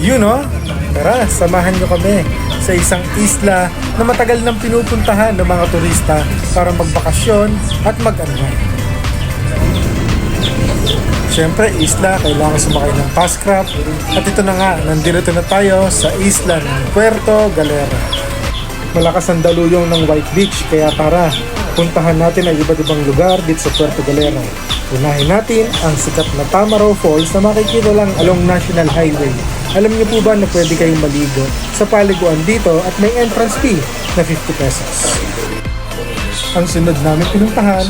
Yun no? Tara, samahan nyo kami sa isang isla na matagal nang pinupuntahan ng mga turista para magbakasyon at mag-unwind. Siyempre, isla, kailangan sumakay ng pascraft. At ito na nga, nandito na tayo sa isla ng Puerto Galera. Malakas ang daluyong ng White Beach, kaya tara, puntahan natin ang iba't ibang lugar dito sa Puerto Galera. Unahin natin ang sikat na Tamaraw Falls na makikita lang along National Highway. Alam niyo po ba na pwede kayong maligo sa paliguan dito at may entrance fee na 50 pesos. Ang sunod namin pinuntahan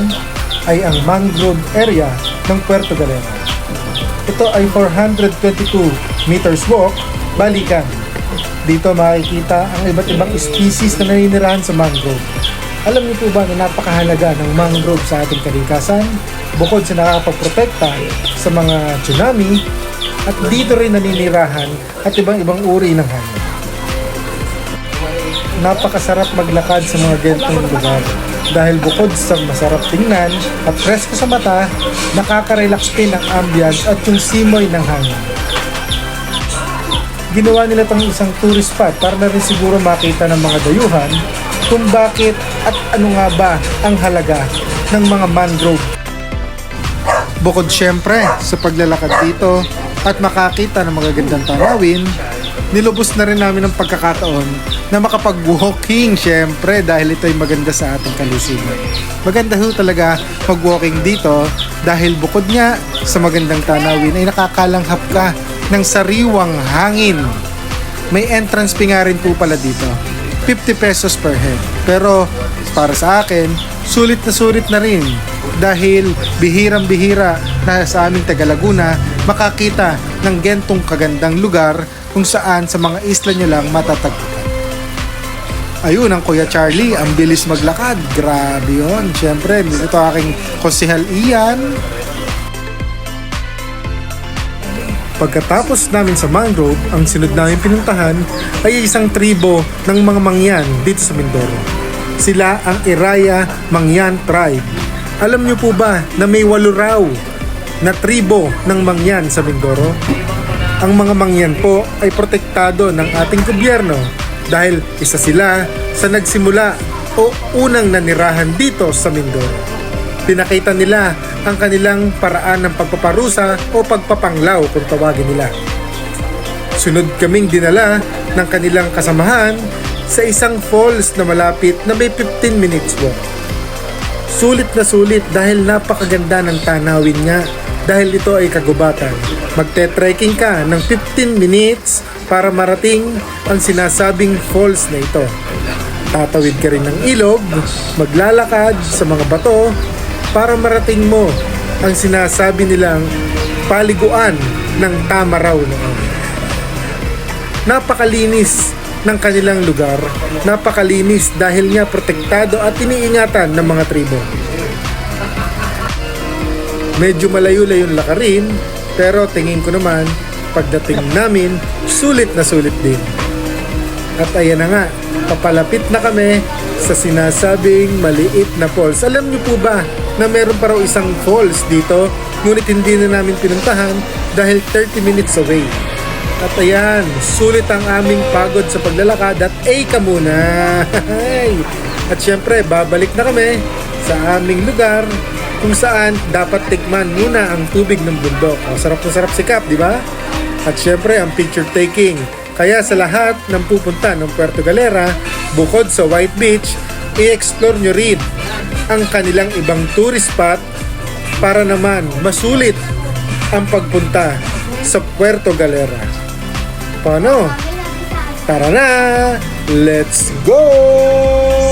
ay ang mangrove area ng Puerto Galera. Ito ay 422 meters walk, balikan. Dito makikita ang iba't ibang species na naninirahan sa mangrove. Alam niyo po ba na napakahalaga ng mangrove sa ating kalikasan? Bukod sa nakakapagprotekta sa mga tsunami, at dito rin naninirahan at ibang ibang uri ng hangin. Napakasarap maglakad sa mga gantong lugar dahil bukod sa masarap tingnan at presko sa mata, nakaka-relax din ang ambience at yung simoy ng hangin. Ginawa nila itong isang tourist spot para na rin siguro makita ng mga dayuhan kung bakit at ano nga ba ang halaga ng mga mangrove. Bukod syempre sa paglalakad dito at makakita ng mga gandang tanawin, nilubos na rin namin ang pagkakataon na makapag-walking syempre dahil ito ay maganda sa ating kalusugan. Maganda ho talaga mag-walking dito dahil bukod nga sa magandang tanawin ay nakakalanghap ka ng sariwang hangin. May entrance fee nga rin po pala dito. 50 pesos per head. Pero para sa akin, sulit na sulit na rin dahil bihirang-bihira na sa aming Taga Laguna makakita ng gentong kagandang lugar kung saan sa mga isla nyo lang matatagpuan. Ayun, ang Kuya Charlie, ang bilis maglakad. Grabe yun. Siyempre, ito aking konsihal Ian. Pagkatapos namin sa mangrove, ang sunod namin pinuntahan ay isang tribo ng mga mangyan dito sa Mindoro. Sila ang Iraya Mangyan Tribe. Alam niyo po ba na may walo raw na tribo ng mangyan sa Mindoro? Ang mga mangyan po ay protektado ng ating gobyerno dahil isa sila sa nagsimula o unang nanirahan dito sa Mindoro pinakita nila ang kanilang paraan ng pagpaparusa o pagpapanglaw kung tawagin nila. Sunod kaming dinala ng kanilang kasamahan sa isang falls na malapit na may 15 minutes walk. Sulit na sulit dahil napakaganda ng tanawin niya dahil ito ay kagubatan. Magte-trekking ka ng 15 minutes para marating ang sinasabing falls na ito. Tatawid ka rin ng ilog, maglalakad sa mga bato para marating mo ang sinasabi nilang paliguan ng tama raw noon. Napakalinis ng kanilang lugar, napakalinis dahil nga protektado at iniingatan ng mga tribo. Medyo malayo-layo yung lakarin, pero tingin ko naman, pagdating namin, sulit na sulit din. At ayan na nga, papalapit na kami sa sinasabing maliit na falls. Alam niyo po ba na meron pa raw isang falls dito, ngunit hindi na namin pinuntahan dahil 30 minutes away. At ayan, sulit ang aming pagod sa paglalakad at ay ka muna. at syempre, babalik na kami sa aming lugar kung saan dapat tikman muna ang tubig ng bundok. O, sarap na sarap sikap, di ba? At syempre, ang picture taking. Kaya sa lahat ng pupunta ng Puerto Galera, bukod sa White Beach, i-explore nyo rin ang kanilang ibang tourist spot para naman masulit ang pagpunta sa Puerto Galera. Paano? Tara na! Let's go!